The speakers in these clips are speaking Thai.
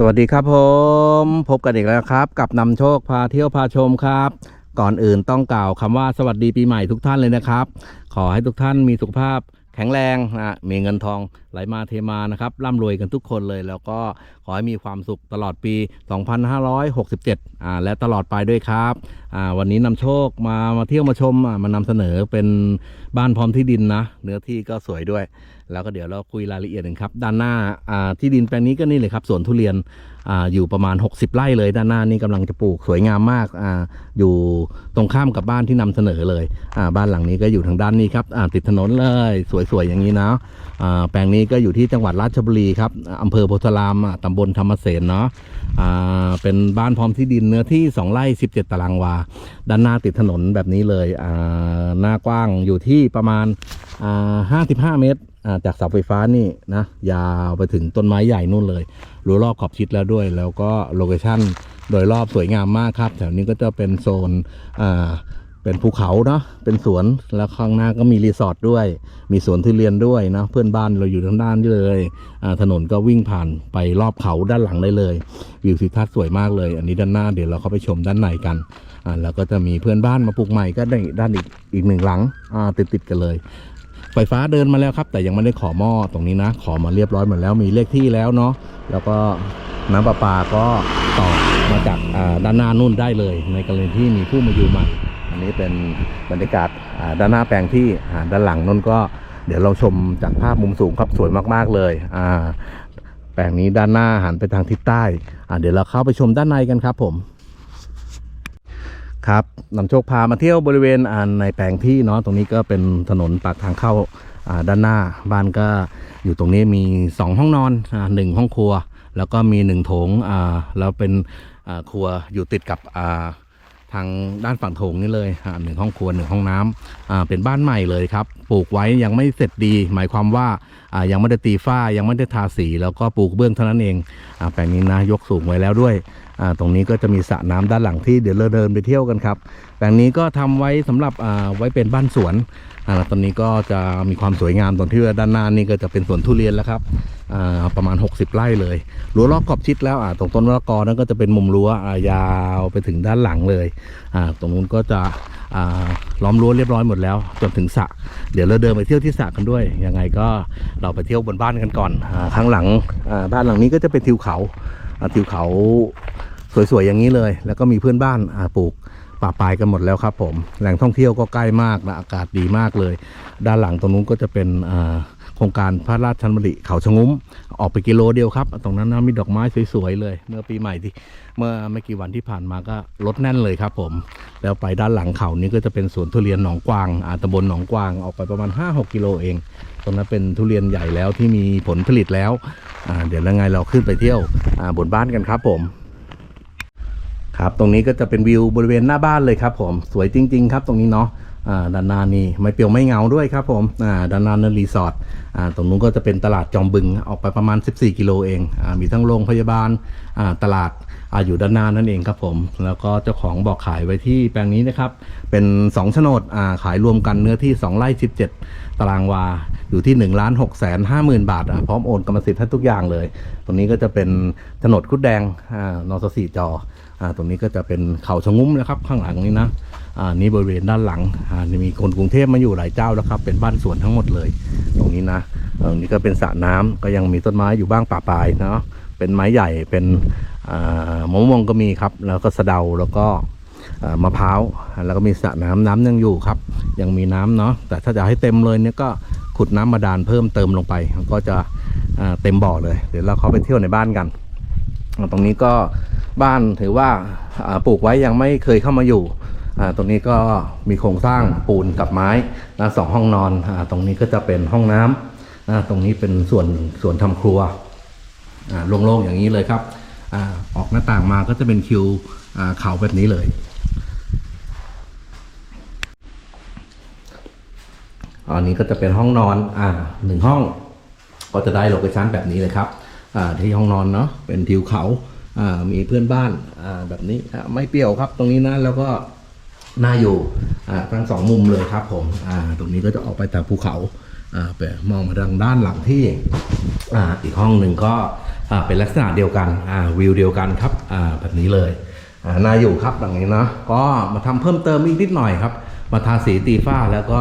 สวัสดีครับผมพบกันอีกแล้วครับ กับนำโชคพาเที่ยวพาชมครับ ก่อนอื่นต้องกล่าวคำว่าสวัสดีปีใหม่ทุกท่านเลยนะครับ ขอให้ทุกท่านมีสุขภาพแข็งแรงนะมีเงินทองไหลมาเทมานะครับร่ำรวยกันทุกคนเลย แล้วก็ขอให้มีความสุขตลอดปี 2567อ่าและตลอดไปด้วยครับอ่าวันนี้นำโชคมามาเที่ยวมาชมอ่ามานำเสนอเป็นบ้านพร้อมที่ดินนะเนื้อที่ก็สวยด้วย แล้วก็เดี๋ยวเราคุยรายละเอียดกันครับ ด้านหน้าที่ดินแปลงนี้ก็นี่เลยครับสวนทุเรียนออยู่ประมาณ 60 ไร่เลย ด้านหน้านี่กำลังจะปลูกสวยงามมากออยู่ตรงข้ามกับบ้านที่นำเสนอเลยบ้านหลังนี้ก็อยู่ทางด้านนี้ครับติดถนนเลยสวยๆอย่างนี้นะแปลงนี้ก็อยู่ที่จังหวัดราชบุรีครับอำเภอโพธารามอ่าตำบลธรรมเสนเนาะ เป็นบ้านพร้อมที่ดินเนื้อที่ 2 ไร่ 17 ตารางวา ด้านหน้าติดถนนแบบนี้เลยหน้ากว้างอยู่ที่ประมาณอ่า55 เมตรจากเสาไฟฟ้านี่นะยาวไปถึงต้นไม้ใหญ่นู่นเลยรั้วรอบขอบชิดแล้วด้วย แล้วก็โลเคชั่นโดยรอบสวยงามมากครับ แถวนี้ก็จะเป็นโซนอ่า เป็นภูเขาเนาะเป็นสวนแล้วข้างหน้าก็มีรีสอร์ทด้วย มีสวนทุเรียนด้วยนะเพื่อนบ้านเราอยู่ทางด้านนี้เลยถนนก็วิ่งผ่านไปรอบเขาด้านหลังได้เลย วิวทิวทัศน์สวยมากเลย อันนี้ด้านหน้าเดี๋ยวเราเข้าไปชมด้านในกันอ่าแล้วก็จะมีเพื่อนบ้านมาปลูกใหม่ก็ได้ด้านอีกอีกหนึ่งหลังอ่าติดติดกันเลยไฟฟ้าเดินมาแล้วครับ แต่ยังไม่ได้ขอหม้อตรงนี้นะ ขอมาเรียบร้อยหมดแล้วมีเลขที่แล้วเนาะแล้วก็น้ำประปาก็ต่อมาจากด้านหน้านู่นได้เลย ในกรณีที่มีผู้มาอยู่ใหม่ นนี้เป็นบรรยากาศด้านหน้าแปลงที่ด้านหลังนนก็เดี๋ยวเราชมจากภาพมุมสูงครับสวยมากๆเลยแปลงนี้ด้านหน้าหันไปทางทิศใต้เดี๋ยวเราเข้าไปชมด้านในกันครับผมครับนำโชคพามาเที่ยวบริเวณในแปลงที่เนาะตรงนี้ก็เป็นถนนปากทางเข้าด้านหน้าบ้านก็อยู่ตรงนี้มี 2 ห้องนอนหนึ่งห้องครัว แล้วก็มีหนึ่งโถงแล้วเป็นครัวอยู่ติดกับ ทางด้านฝั่งโถงนี่เลยหนึ่งห้องครัวหนึ่งห้องน้ำอ่าเป็นบ้านใหม่เลยครับปลูกไว้ยังไม่เสร็จดี หมายความว่าอ่ายังไม่ได้ตีฝ้ายังไม่ได้ทาสี แล้วก็ปลูกเบื้องเท่านั้นเองอ่าแปลงนี้นะยกสูงไว้แล้วด้วยอ่าตรงนี้ก็จะมีสระน้ำด้านหลังที่เดี๋ยวเราเดินไปเที่ยวกันครับแปลงนี้ก็ทำไว้สำหรับอ่าไว้เป็นบ้านสวนอ่าตอนนี้ก็จะมีความสวยงามตรงที่ว่าด้านหน้านี่ก็จะเป็นสวนทุเรียนแล้วครับ ประมาณ 60 ไร่เลยรั้วรอบขอบชิดแล้วตรงต้นมะละกอนั้นก็จะเป็นมุมรั้วยาวไปถึงด้านหลังเลยตรงนู้นก็จะล้อมรั้วเรียบร้อยหมดแล้วจนถึงสระเดี๋ยวเราเดินไปเที่ยวที่สระกันด้วยยังไงก็เราไปเที่ยวบนบ้านกันก่อนอข้างหลังบ้านหลังนี้ก็จะเป็นทิวเขาทิวเขาสวยๆอย่างนี้เลย แล้วก็มีเพื่อนบ้านปลูกป่าปลายกันหมดแล้วครับผมแหล่งท่องเที่ยวก็ใกล้มากนะอากาศดีมากเลย ด้านหลังตรงนู้นก็จะเป็นอ่า โครงการพระราชดำริเขาชะงุ้ม ออกไปกิโลเดียวครับ ตรงนั้นนะมีดอกไม้สวยๆเลย เมื่อปีใหม่ที่เมื่อไม่กี่วันที่ผ่านมาก็รถแน่นเลยครับผม แล้วไปด้านหลังเขานี้ก็จะเป็นสวนทุเรียนหนองกวางอาตำบลหนองกวางออกไปประมาณ 5-6 กิโลเอง ตรงนั้นเป็นทุเรียนใหญ่แล้วที่มีผลผลิตแล้วอ่าเดี๋ยวยังไงเราขึ้นไปเที่ยวอ่าบนบ้านกันครับผมครับตรงนี้ก็จะเป็นวิวบริเวณหน้าบ้านเลยครับผมสวยจริง ๆ ครับตรงนี้เนาะ ด้านหน้านี่ไม่เปรียวไม่เงาด้วยครับผมด้านหน้านั่นรีสอร์ทตรงนู้นก็จะเป็นตลาดจอมบึงออกไปประมาณ 14 กิโลเองอมีทั้งโรงพยาบาลตลาดอาอยู่ด้านหน้านั่นเองครับผม แล้วก็เจ้าของบอกขายไว้ที่แปลงนี้นะครับ เป็น2โฉนดาขายรวมกันเนื้อที่ 2ไร่17 ตารางวา อยู่ที่1นึ่งล้านหกแสนห้าหมื่นบาท พร้อมโอนกรรมสิทธิ์ให้ทุกอย่างเลย ตรงนี้ก็จะเป็นโฉนดคุดแดงอนอสสี่จอ ตรงนี้ก็จะเป็นเขาชะงุ้มนะครับข้างหลังนี้นะอ่านี่บริเวณด้านหลังอ่ามีคนกรุงเทพมาอยู่หลายเจ้าแล้วครับเป็นบ้านสวนทั้งหมดเลย ตรงนี้นะตรงนี้ก็เป็นสระน้ำก็ยังมีต้นไม้อยู่บ้างป่าปลายเนาะเป็นไม้ใหญ่เป็นอ่ามะม่วงก็มีครับ แล้วก็สะเดาแล้วก็อ่ามะพร้าวแล้วก็มีสระน้ำน้ำยังอยู่ครับ ยังมีน้ำเนาะแต่ถ้าจะให้เต็มเลยเนี่ยก็ขุดน้ำบาดาลเพิ่มเติมลงไปก็จะอ่าเต็มบ่อเลย เดี๋ยวเราเข้าไปเที่ยวในบ้านกัน ตรงนี้ก็ บ้านถือว่าปลูกไว้ยังไม่เคยเข้ามาอยู่ตรงนี้ก็มีโครงสร้างปูนกับไม้นะสองห้องนอนอตรงนี้ก็จะเป็นห้องน้ำนะตรงนี้เป็นส่วนส่วนทำครัวโล่งๆอย่างนี้เลยครับอออกหน้าต่างมาก็จะเป็นคิวเขาแบบนี้เลยอันนี้ก็จะเป็นห้องนอนอ่าหนึ่งห้อง ก็จะได้โลเคชั่นแบบนี้เลยครับที่ห้องนอนเนาะเป็นทิวเขา มีเพื่อนบ้านแบบนี้ไม่เปรี้ยวครับตรงนี้นะแล้วก็น่าอยู่อ่าทั้งสองมุมเลยครับผมตรงนี้ก็จะออกไปแต่ภูเขาไปมองมาทางด้านหลังที่อีกห้องหนึ่งก็เป็นลักษณะเดียวกันวิวเดียวกันครับแบบนี้เลยน่าอยู่ครับหลังนี้นะก็มาทำเพิ่มเติมอีกนิดหน่อยครับ มาทาสีตีฝ้าแล้วก็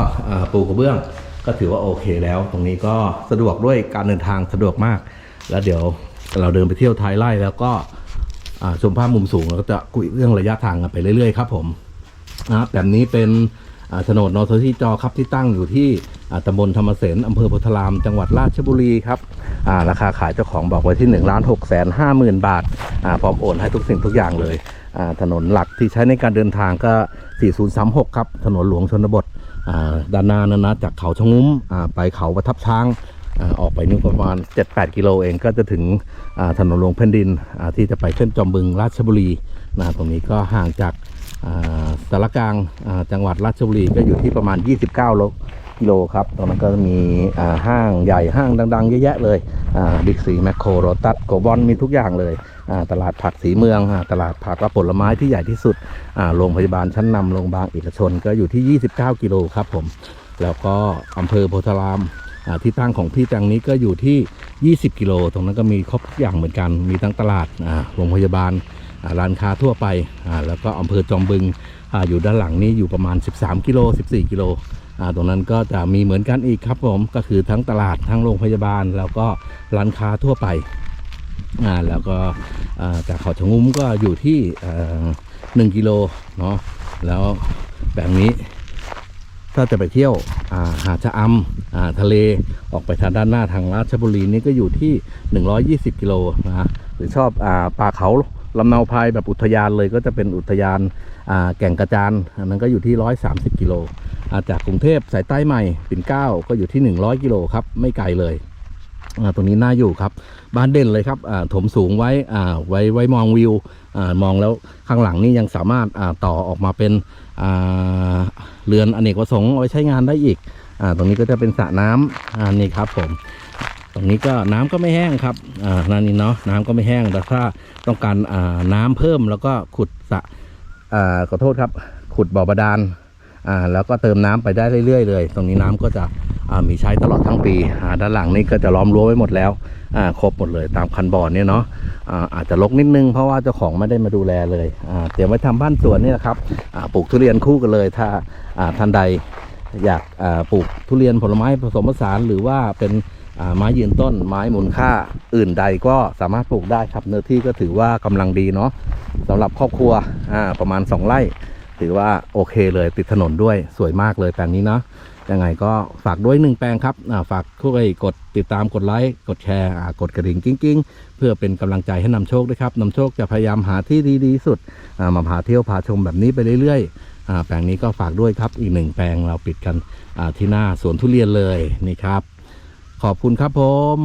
ปูกระเบื้อง ก็ถือว่าโอเคแล้ว ตรงนี้ก็สะดวกด้วยการเดินทางสะดวกมาก แล้วเดี๋ยวเราเดินไปเที่ยวท้ายไร่แล้วก็ ชมภาพมุมสูงแล้วก็จะคุยเรื่องระยะทางกันไปเรื่อยๆครับผมนะแบบนี้เป็นโฉนดนอทที่จอครับที่ตั้งอยู่ที่ตำบลธรรมเสนอำเภอโพธาราม จังหวัดราชบุรีครับาราคาขายเจ้าของบอกไว้ที่1นึ่งล้านหกแสนห้าหมื่นบาทพร้อมโอนให้ทุกสิ่งทุกอย่างเลย ถนนหลักที่ใช้ในการเดินทางก็ 4036 ครับ ถนนหลวงชนบทด้านหน้านั้นนะจากเขาชงุ้มไปเขาประทับช้าง ออกไปนี่ประมาณ 7-8 กิโลเองก็จะถึงถนนหลวงแผ่นดินที่จะไปเส้นจอมบึงราชบุรีนะตรงนี้ก็ห่างจากสารกลางจังหวัดราชบุรีก็อยู่ที่ประมาณ 29โลกิโลครับ ตรงนั้นก็มีห้างใหญ่ห้างดังๆ เยอะแยะเลยบิ๊กซีแมคโครโรตัสโกบอนมีทุกอย่างเลย ตลาดผักสีเมือง ตลาดผักและผลไม้ที่ใหญ่ที่สุด โรงพยาบาลชั้นนำโรงพยาบาลเอกชนก็อยู่ที่ 29 กิโลครับผม แล้วก็อำเภอโพธาราม ที่ตั้งของพี่จังนี้ก็อยู่ที่ 20 กิโล ตรงนั้นก็มีครบทุกอย่างเหมือนกัน มีทั้งตลาดโรงพยาบาลร้านค้าทั่วไป แล้วก็อำเภอจอมบึงออยู่ด้านหลังนี้อยู่ประมาณ 13 กิโล 14 กิโล ตรงนั้นก็จะมีเหมือนกันอีกครับผม ก็คือทั้งตลาด ทั้งโรงพยาบาล แล้วก็ร้านค้าทั่วไป แล้วก็จากเขาชะงุ้มก็อยู่ที่ 1 กิโลเนาะ แล้วแบบนี้ ถ้าจะไปเที่ยวาหาดชะอำอ่าทะเลออกไปทางด้านหน้าทางราชบุรีนี่ก็อยู่ที่ 120 กิโลนะหรือชอบอป่าเขาลำเนาพายแบบอุทยานเลยก็จะเป็นอุทยานาแก่งกระจานอันนั้นก็อยู่ที่ 130 กิโลจากกรุงเทพสายใต้ใหม่ปิ่นเกล้าก็อยู่ที่ 100 กิโลครับไม่ไกลเลย ตรงนี้น่าอยู่ครับ บ้านเด่นเลยครับถมสูงไว้ไว้ไว้มองวิวอมองแล้วข้างหลังนี่ยังสามารถต่อออกมาเป็นเรือนอเนกประสงค์เอาไว้ใช้งานได้อีกอตรงนี้ก็จะเป็นสระน้ำอ่านี่ครับผมตรงนี้ก็น้ำก็ไม่แห้งครับ อ่านั่นนี่เนาะน้ำก็ไม่แห้ง แต่ถ้าต้องการอ่าน้ำเพิ่มแล้วก็ขุดสระอ่าขอโทษครับ ขุดบ่อบาดาล อ่าแล้วก็เติมน้ำไปได้เรื่อยๆเลย ตรงนี้น้ำก็จะมีใช้ตลอดทั้งปีด้านหลังนี่ก็จะล้อมรั้วไว้หมดแล้วครบหมดเลยตามคันบอร์ดเนี่ยเนาะอาอาจจะรกนิดนึงเพราะว่าเจ้าของไม่ได้มาดูแลเลยเตรียมไว้ทำบ้านสวนนี่แหละครับปลูกทุเรียนคู่กันเลย ถ้าท่านใดอยากปลูกทุเรียนผลไม้ผสมผสานหรือว่าเป็นไม้ยืนต้นไม้มูลค่าอื่นใดก็สามารถปลูกได้ครับเนื้อที่ก็ถือว่ากำลังดีเนาะสำหรับครอบครัวประมาณ 2 ไร่ ถือว่าโอเคเลยติดถนนด้วยสวยมากเลยแปลงนี้เนาะยังไงก็ฝากด้วยหนึ่งแปลงครับฝากช่วยกดติดตามกดไลค์กดแชร์กดกระดิ่งกิ้งๆ เพื่อเป็นกำลังใจให้นำโชคด้วยครับนำโชคจะพยายามหาที่ดีๆที่สุดมาพาเที่ยวพาชมแบบนี้ไปเรื่อยๆแปลงนี้ก็ฝากด้วยครับอีกหนึ่งแปลงเราปิดกันที่หน้าสวนทุเรียนเลยนี่ครับ ขอบคุณครับผม